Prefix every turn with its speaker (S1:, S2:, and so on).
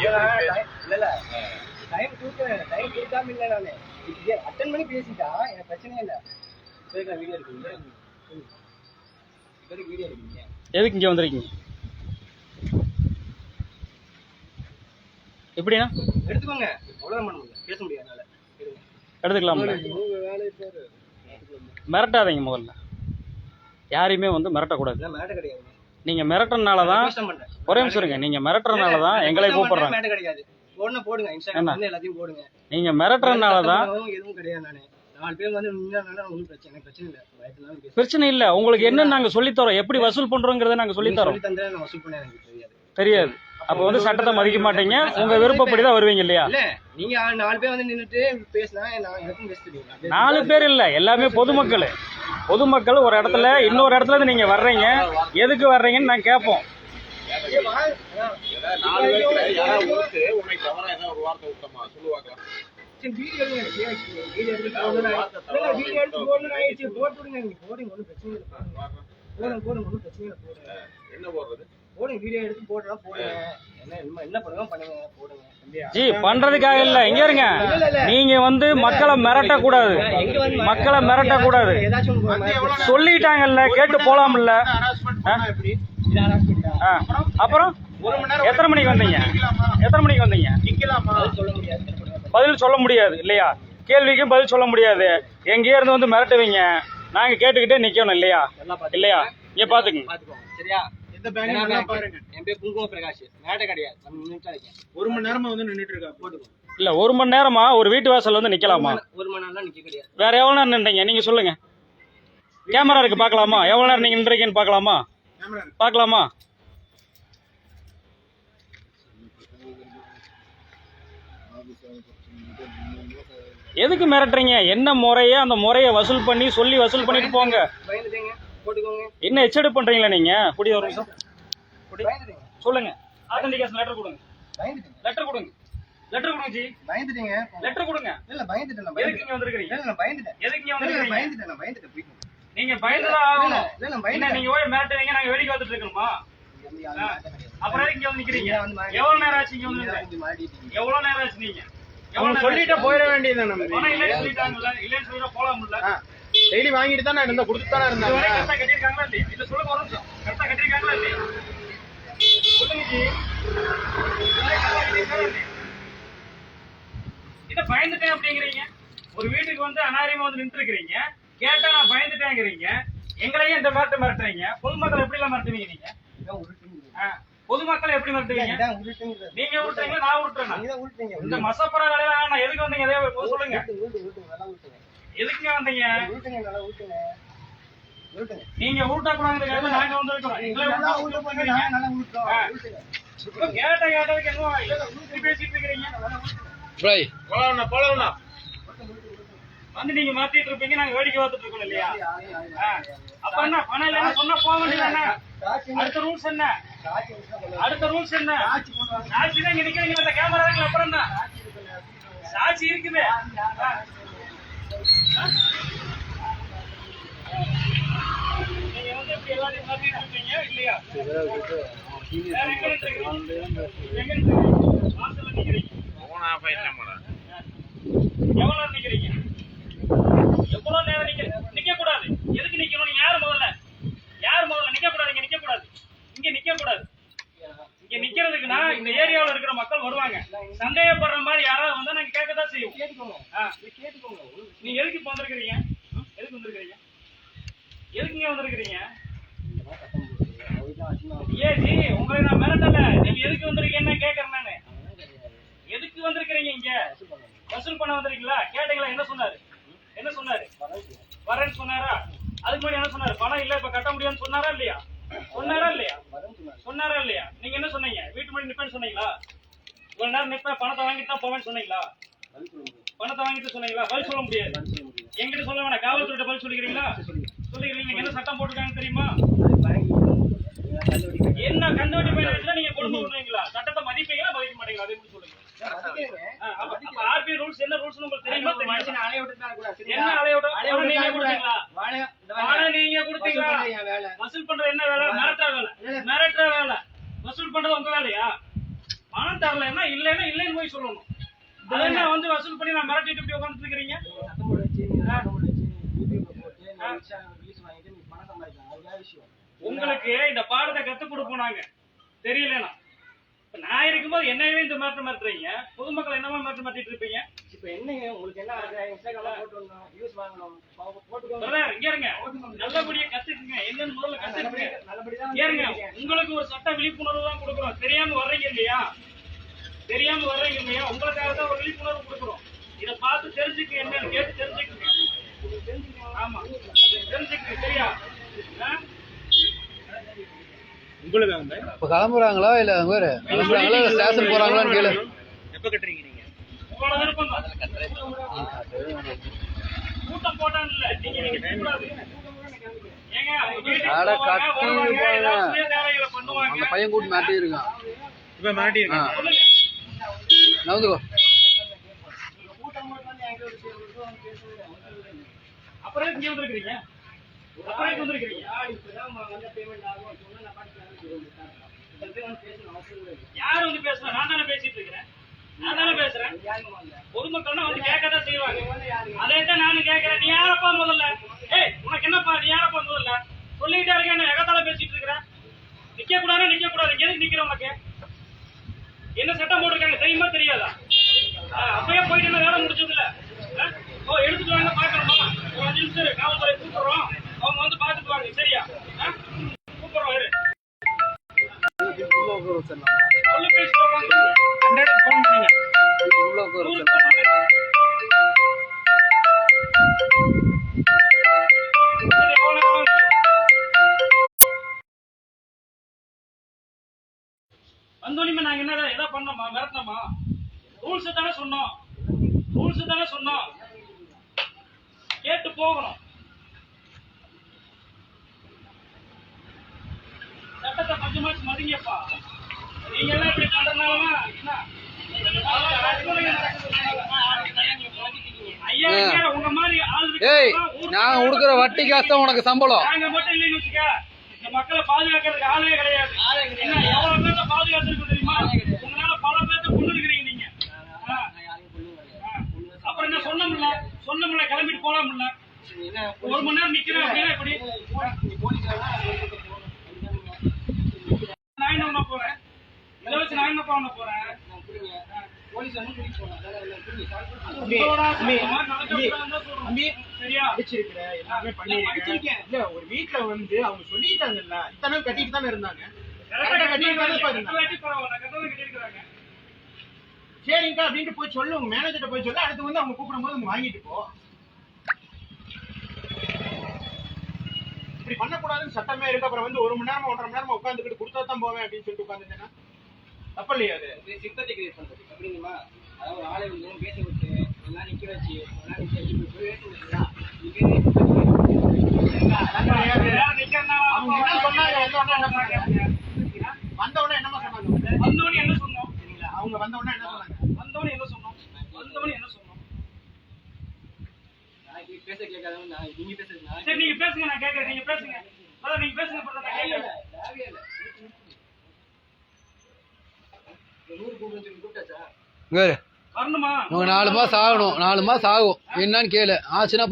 S1: இல்ல இல்ல. டைம் கொடுக்குறேன் டைம் கொடுக்காம இல்ல நானு. அட்டன் பண்ணி பேசிட்டா? எனக்கு பிரச்சனையே இல்ல. சரிக்கா வீடியோ வீடியோ எடுக்கீங்க
S2: எதுக்கு இங்கே வந்திருக்கீங்க? எப்படிண்ணா?
S1: எடுத்துக்கோங்க. அவ்வளோதான் பண்ண முடியும். பேச முடியாது என்னால. பேரு.
S2: மிரட்டாதீங்க முதல்ல. யாரையுமே வந்து மிரட்டக்கூடாது.
S1: மேட்டர் கிடையாது.
S2: நீங்கள் மிரட்டுறதுனால தான் ஒரே நிமிஷம் இருங்க. நீங்கள் மிரட்டுறதுனால தான் எங்களை கூப்பிடுறாங்க.
S1: கிடையாது போடுங்க போடுங்க. இன்ஸ்டாகிராம் எல்லாத்தையும் போடுங்க.
S2: நீங்கள் மிரட்டுறதுனால தான்
S1: எதுவும் கிடையாது நானு. பிரச்சனை இல்லை.
S2: உங்களுக்கு என்னன்னு நாங்கள் சொல்லித்தரோம் எப்படி வசூல் பண்ணுறோங்கிறத நாங்கள்
S1: நீங்க சொல்லி தெரியாது.
S2: தெரியாது. அப்போ வந்து சட்டத்தை மதிக்க மாட்டீங்க. உங்கள் விருப்பப்படி தான் வருவீங்க இல்லையா?
S1: இல்ல நீங்க நாலு பேர் வந்து நின்னுட்டு பேசினா எனக்கும்
S2: நாலு பேர் இல்லை எல்லாமே பொதுமக்கள். பொதுமக்கள் ஒரு இடத்துல இன்னொரு இடத்துல இருந்து நீங்கள் வர்றீங்க. எதுக்கு வர்றீங்கன்னு நான் கேட்போம்
S1: நீங்க
S3: என்ன போடுறது
S1: போடுங்க வீடியோ எடுத்து போடுறோம் போடுங்க என்ன என்ன என்ன பண்ணுங்க பண்ணுங்க போடுங்க. தம்பியா.
S2: ஜி பண்றதுக்காக இல்ல. இங்க இருங்க.
S1: இல்ல, இல்ல.
S2: நீங்க வந்து மக்களை மிரட்ட கூடாது மக்களை மிரட்ட கூடாது. சொல்லிட்டாங்கல்ல கேட்டு போலாம்ல. அப்புறம்? எத்தனை மணிக்கு வந்தீங்க? எத்தனை மணிக்கு வந்தீங்க. பதில் சொல்ல முடியாது இல்லையா? கேள்விக்கும் பதில் சொல்ல முடியாது. எங்கேயே இருந்து வந்து மிரட்டுவீங்க. நாங்க கேட்டுக்கிட்டே நிக்கணும் இல்லையா. இல்லையா? இங்க பாத்துக்குங்க
S1: பாத்துக்கோங்க சரியா?
S3: எந்த
S1: ஏன்னா
S3: பேங்க் பாருங்க.
S1: என் பேர் குங்கும பிரகாஷ் மேட்டர் கிடையாது. நம்ம நிமிஷம் இருக்கேன்.
S3: ஒரு மணி நேரமா வந்து நின்னுட்டு இருக்கா?
S1: போட்டுக்கோங்க
S2: இல்ல ஒரு மணி நேரமா ஒரு வீட்டு வாசல்ல வந்து நிக்கலாமா?
S1: ஒரு மணி நேரம் நிக்க கிடையாது.
S2: வேற எவ்வளவு நேரம் நின்றீங்க? நீங்க சொல்லுங்க. கேமரா இருக்கு பார்க்கலாமா? எவ்வளவு நேரம் நீங்க நின்றீங்கன்னு பார்க்கலாமா?
S3: கேமரா
S2: பார்க்கலாமா? எதுக்கு மிரட்டுறீங்க? என்ன முறையோ அந்த முறையை வசூல் பண்ணி சொல்லி வசூல் பண்ணிட்டு போங்க. என்ன எச்சடி பண்றீங்களா நீங்க? குடி ஒரு நிமிஷம். குடி. சொல்லுங்க. ஆத்தன்டிகேஷன் லெட்டர் கொடுங்க. லெட்டர் கொடுங்க. லெட்டர் கொடுங்க ஜி.
S1: பயந்துட்டேங்க.
S2: லெட்டர் கொடுங்க.
S1: இல்ல பயந்துட்டேன் நான்
S2: எதுக்கு இங்க வந்திருக்கீங்க
S1: இல்ல நான் பயந்துட்டேன்.
S2: எதுக்கு இங்க வந்திருக்கீங்க
S1: பயந்துட்டேன் நான் பயந்துட்டேன் போய்க்கோங்க.
S2: நீங்க பயந்துதான் ஆகணும்.
S1: இல்ல, நான்
S2: என்ன
S1: பயந்துட்டேன்.
S2: நீங்க போய் மிரட்டுவீங்க நாங்க வேடிக்கை பார்த்துட்டு இருக்கணுமா. அப்புறம் எதுக்கு இங்க வந்து நிக்கிறீங்க? எவ்வளவு நேரம் ஆச்சு இங்க வந்து. எவ்வளவு நேரம் ஆச்சு நீங்க? எவ்வளவு
S3: சொல்லிட்டு? போயிட வேண்டியது நம்ம
S2: இல்லைன்னு சொல்லிட்டாங்கல்ல. இல்லைன்னு சொல்லிட்டா போலாம்ல.
S3: டெய்லி வாங்கிட்டு தானே இருந்தா கொடுத்து தானே
S2: இது
S3: இருந்தாங்க.
S2: வரைக்கும் கரெக்டா கட்டியிருக்காங்களா இல்லையா? இல்ல சொல்லுங்க ஒரு நிமிஷம். கரெக்டா கட்டியிருக்காங்களா இல்லையா? சொல்லுங்க ஜி. இது பயந்துட்டேன் அப்படிங்கிறீங்க. ஒரு வீட்டுக்கு வந்து அனாரியமா வந்து நின்று இருக்கிறீங்க கேட்டா நான் பயந்துட்டேங்கிறீங்க. எங்களையும் இந்த மிரட்டு மிரட்டுறீங்க. பொதுமக்கள் எப்படி எல்லாம் மிரட்டுவீங்க நீங்க? பொதுமக்களை எப்படி மிரட்டுவீங்க. நீங்க விட்டுறீங்களா நான் விட்டுறேன். இந்த மசப்புற வேலையெல்லாம் நான் எதுக்கு வந்தீங்க? அதே சொல்லுங்க. எதுக்குங்க வந்தீங்க?
S1: உருட்டுங்க, நல்லா. உருட்டுங்க.
S2: நீங்க ஊட்டக்கூடாதுங்கிறதுக்காக நாங்க வந்திருக்கிறோம் எங்களை
S1: நல்லா
S2: ஊட்ட சொல்றீங்க.
S1: நான் நல்லா
S2: கேட்ட கேட்டதுக்கு என்ன இல்ல ஊட்டி பேசிட்டு இருக்கிறீங்க.
S3: போலவண்ணா போலவண்ணா
S2: வந்து நீங்க மாத்திட்டு இருப்பீங்க நாங்க வேடிக்கை பார்த்துட்டு இருக்கோம் இல்லையா. அப்ப என்ன பணம் இல்லைன்னா சொன்னா போக வேண்டியதானே அடுத்த ரூல்ஸ் என்ன? அடுத்த ரூல்ஸ் என்ன?
S1: சாட்சி
S2: தான் இங்க நிக்கிறீங்க அந்த கேமரா அப்புறம் என்ன சாட்சி இருக்குது. எவ்வளவு நேரம் நிக்கிறீங்க எவ்வளவு நேரம் நிக்க நிக்க கூடாது எதுக்கு நிக்கணும்? நீங்க யாரு முதல்ல? யாரு முதல்ல நிக்க கூடாது இங்க நிக்க கூடாது இங்க நிக்க கூடாது இங்க நிக்கிறதுக்குன்னா இந்த ஏரியாவுல இருக்கிற மக்கள் வருவாங்க. சந்தேகப்படுற மாதிரி யாராவது வந்தா நாங்க கேட்கதான் செய்வோம்.
S1: கேட்டுக்கோங்க. கேட்டுக்கோங்க.
S2: நீங்க எதுக்கு இப்ப வந்திருக்கிறீங்க? எதுக்கு வந்திருக்கிறீங்க? எதுக்கு இங்க வந்திருக்கிறீங்க
S1: இதெல்லாம் சத்தம் போடுறது. அதுதான் அசிங்கம்.
S2: ஏ ஜி உங்களை நான் மிரட்டல நீங்க எதுக்கு வந்திருக்கீங்கன்னு கேக்குறேன் நானு
S1: அதெல்லாம் கிடையாது.
S2: எதுக்கு வந்திருக்கிறீங்க இங்க
S1: வசூல் பண்ணுங்க.
S2: வசூல் பண்ண வந்திருக்கீங்களா கேட்டீங்களா என்ன சொன்னாரு என்ன சொன்னாரு
S1: பரவாயில்ல.
S2: வரேன்னு சொன்னாரா அதுக்கு முன்னாடி என்ன சொன்னாரு பணம் இல்ல இப்ப கட்ட முடியாதுன்னு சொன்னாரா இல்லையா சொன்னாரா இல்லையா
S1: வரேன்னு சொன்னாரு.
S2: சொன்னாரா இல்லையா நீங்க என்ன முன்னாடி நிப்பேன்னு சொன்னீங்களா? ஒரு நேரம் நிப்பேன் பணத்தை வாங்கிட்டு தான் போவேன்னு சொன்னீங்களா?
S1: பதில் சொல்ல முடியாது.
S2: பணத்தை வாங்கிட்டு சொன்னீங்களா? பதில் சொல்ல முடியாது.
S1: பதில் சொல்ல முடியாது.
S2: என்கிட்ட சொல்ல வேணாம். காவல்துறையிட்ட பதில் சொல்லிக்கிறீங்களா? சொல்லிக்கிறீங்க. நீங்க என்ன சட்டம் தெரியுமா? கண்டுபிடி நீங்க சட்டத்தை மதிப்பீங்களா? மதிக்க மாட்டீங்களா? அதை எப்படி சொல்லுங்க? ஆர்பி ரூல்ஸ் என்ன ரூல்ஸ் உங்களுக்கு தெரியுமா?
S1: அலைய?
S2: என்ன அலைய நீங்க. கொடுத்தீங்களா?
S1: வசூல்
S2: கொடுத்தீங்களா?
S1: பண்றது
S2: என்ன வேலை
S1: இல்ல.
S2: மிரட்டுற வேலை வசூல் பண்றது உங்க வேலையா? பணம் தரலைன்னா இல்லைன்னா இல்லைன்னு போய் சொல்லணும். என்ன வந்து வசூல் பண்ணி நான் மிரட்டிட்டு இப்படி உட்காந்துட்டு இருக்கிறீங்க?
S1: வேற விஷயம்.
S2: உங்களுக்கு இந்த பாடத்தை கத்துக் கொடுப்போம் நாங்க. தெரியலனா. நான் இருக்கும்போது என்னையவே இந்த மாற்றம் மாத்துறீங்க? பொதுமக்கள் என்னமா மாற்றம் மாத்திட்டு இருப்பீங்க?
S1: இப்போ என்னங்க உங்களுக்கு என்ன ஆகுது? இன்ஸ்டாகிராம்ல போட்டு வரணும் வியூஸ் வாங்கணும் போ- போட்டுக்கோங்க.
S2: பிரதர் இங்க இருங்க. நல்லபடியா கத்துக்குங்க. என்னன்னு முதல்ல கத்துக்குங்க.
S1: நல்லபடியா
S2: ஏறுங்க உங்களுக்கு ஒரு சட்ட விழிப்புணர்வு தான் கொடுக்குறோம். தெரியாம வர்றீங்க இல்லையா? தெரியாம வர்றீங்க இல்லையா? உங்களுக்காக தான் ஒரு விழிப்புணர்வு கொடுக்குறோம். இத பார்த்து தெரிஞ்சுக்க என்னன்னு கேட்டு தெரிஞ்சுக்குங்க ஆமா தெரிஞ்சுக்குங்க சரியா ஆ?
S4: இப்போ கிளம்புறாங்களா இல்ல வேற? கிளம்புறாங்களா இல்ல ஸ்டேஷன் போறாங்களான்னு கேளு.
S3: எப்ப கட்டுறீங்க
S4: அட, கட்டி அந்த பையன் கூட்டி மாட்டி இருக்கான்.
S3: இப்ப மாட்டி
S4: நவுந்துக்கோ
S1: பேசுறது
S2: அப்புறம் இங்க வந்திருக்கிறீங்க? அப்புறம் எதுக்கு யார் வந்து பேசுறா நான் தானே பேசிட்டு இருக்கிறேன். நான் தானே பேசுறேன்.
S1: யாருங்க வாங்க
S2: பொதுமக்கள்னா வந்து கேட்கதான் செய்வாங்க. அதே தான் நானும் கேட்கறேன். நீ யாரப்பா முதல்ல? ஏய் உனக்கு என்னப்பா? நீ யாரப்பா முதல்ல? சொல்லிட்டே இருக்கேன் எகத்தால பேசிட்டு இருக்கிறேன் நிக்க கூடாது நிக்க கூடாது எதுக்கு நிக்கிற உனக்கு? என்ன சட்டம் போட்டிருக்காங்க? தெரியுமா தெரியாதா? ஆ, அப்பயே போயிட்டு என்ன வேலை முடிச்சது ஆ? ஓ எடுத்துட்டு வாங்க பாக்கணுமா ஒரு அஞ்சு நிமிஷம் காவல்துறை கூப்பிடுறோம். அவங்க வந்து பாத்துட்டு வாங்க சரியா? கூப்பிடுறோம் இரு
S4: உள்ள
S2: உட்காந்து
S3: ஹண்ட்ரட் ஃபோன் பண்ணுங்க.
S4: உள்ள.
S2: வந்தோடனே நாங்க என்ன எதா பண்ணோமா? மிரட்டினோமா? ரூல்ஸ் தானே சொன்னோம். ரூல்ஸ் தானே சொன்னோம். கேட்டு போகணும். சட்டத்தை கொஞ்சமாச்சு மதிங்கப்பா. நீங்க எல்லாம் இப்படி பண்றதுனாலதான்
S4: நான் கொடுக்குற வட்டி காசு தான் உனக்கு சம்பளம்.
S2: நாங்க மட்டும் இல்லைன்னு வச்சுக்க. இந்த மக்களை பாதுகாக்கிறதுக்கு ஆளே கிடையாது. என்ன எவ்வளவு பேர்த்த பாதுகாத்துருக்கு தெரியுமா? உங்களால பல பேர்த்த கொண்டு இருக்கிறீங்க நீங்க. அப்புறம் என்ன சொன்னோம்ல சொன்னோம்ல கிளம்பிட்டு போலாம்ல ஒரு மணி நேரம் நிக்கிறேன் அப்படின்னா எப்படி? பண்ண போறேன். இதை வச்சு நான் என்ன பண்ண போறேன். சரியா?
S3: எல்லாமே பண்ணிருக்கேன் இல்ல ஒரு வீட்ல வந்து அவங்க சொல்லிட்டாங்கல்ல இத்தனை கட்டிட்டு தானே இருந்தாங்க. சரிங்கக்கா அப்படின்ட்டு போய் சொல்லு. உங்க மேனேஜர்ட்ட போய் சொல்லு. அடுத்து வந்து அவங்க கூப்பிடும் போது வாங்கிட்டு போ. இப்படி பண்ணக்கூடாதுன்னு சட்டமே இருக்கு. அப்புறம் வந்து ஒரு மணி நேரமா ஒன்றரை மணி நேரமா உட்காந்துக்கிட்டு கொடுத்தா தான் போவேன் அப்படின்னு சொல்லிட்டு உட்காந்துட்டேன்னா தப்பு இல்லையா அது.
S1: சிம்பத்தி கிரியேட் பண்றது அப்படிங்களா அதாவது ஆளை வந்து பேச விட்டு எல்லாம் நிக்க வச்சு எல்லாம் நிக்க வச்சு
S3: வந்தவொடனே என்ன சொன்னாங்க? அவங்க வந்தவொடனே என்ன சொன்னாங்க
S2: வந்தவனே என்ன சொன்னோம் வந்தவனே என்ன சொன்னோம்
S1: நாளைக்கு பேச கேட்காதவங்க நான் நீங்க பேசுறது நான்
S2: சரி நீங்க பேசுங்க நான் கேட்கறேன். நீங்க பேசுங்க. அதான் நீங்க பேசுங்க அப்புறம் நான் கேட்கறேன்.
S1: தேவையே இல்லை. நூறு கூப்பிட்டு கூப்பிட்டாச்சா?
S4: இங்க இரு.
S2: வரணுமா?
S4: உனக்கு நாலு மாசம் ஆகணும். நாலு மாசம் ஆகும். என்னன்னு கேளு. ஆச்சுன்னா